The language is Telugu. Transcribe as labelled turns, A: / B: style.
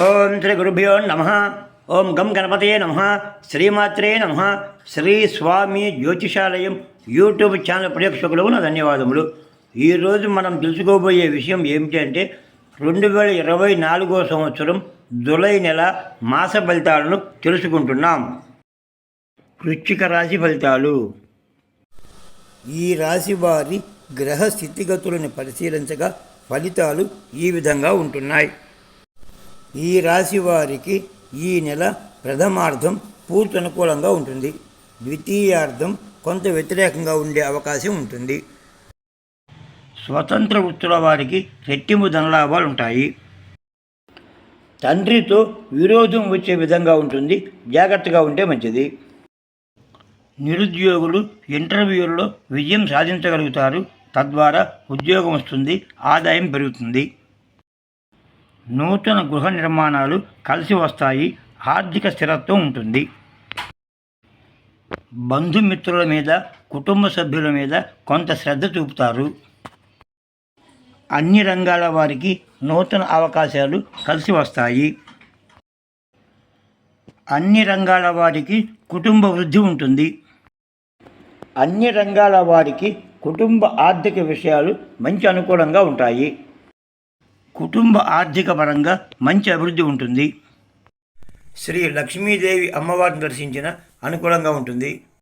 A: ఓం శ్రీ గురుభ్యో నమ. ఓం గం గణపతయే నమ. శ్రీమాత్రే నమ. శ్రీ స్వామి జ్యోతిషాలయం యూట్యూబ్ ఛానల్ ప్రేక్షకులకు నా ధన్యవాదములు ఈరోజు మనం తెలుసుకోబోయే విషయం ఏమిటంటే రెండు వేల ఇరవై నాలుగో సంవత్సరం జులై నెల మాస ఫలితాలను తెలుసుకుంటున్నాం. వృశ్చిక రాశి ఫలితాలు. ఈ రాశి వారి గ్రహ స్థితిగతులను పరిశీలించగా ఫలితాలు ఈ విధంగా ఉంటున్నాయి. ఈ రాశి వారికి ఈ నెల ప్రథమార్థం పూర్తి అనుకూలంగా ఉంటుంది. ద్వితీయార్థం కొంత వ్యతిరేకంగా ఉండే అవకాశం ఉంటుంది. స్వతంత్ర వృత్తుల వారికి రెట్టింపు ధనలాభాలు ఉంటాయి. తండ్రితో విరోధం వచ్చే విధంగా ఉంటుంది. జాగ్రత్తగా ఉంటే మంచిది. నిరుద్యోగులు ఇంటర్వ్యూల్లో విజయం సాధించగలుగుతారు. తద్వారా ఉద్యోగం వస్తుంది. ఆదాయం పెరుగుతుంది. నూతన గృహ నిర్మాణాలు కలిసి వస్తాయి ఆర్థిక స్థిరత్వం ఉంటుంది. బంధుమిత్రుల మీద కుటుంబ సభ్యుల మీద కొంత శ్రద్ధ చూపుతారు. అన్ని రంగాల వారికి నూతన అవకాశాలు కలిసి వస్తాయి. అన్ని రంగాల వారికి కుటుంబ వృద్ధి ఉంటుంది. అన్ని రంగాల వారికి కుటుంబ ఆర్థిక విషయాలు మంచి అనుకూలంగా ఉంటాయి. కుటుంబ ఆర్థిక పరంగా మంచి అభివృద్ధి ఉంటుంది. శ్రీ లక్ష్మీదేవి అమ్మవారిని దర్శించిన అనుకూలంగా ఉంటుంది.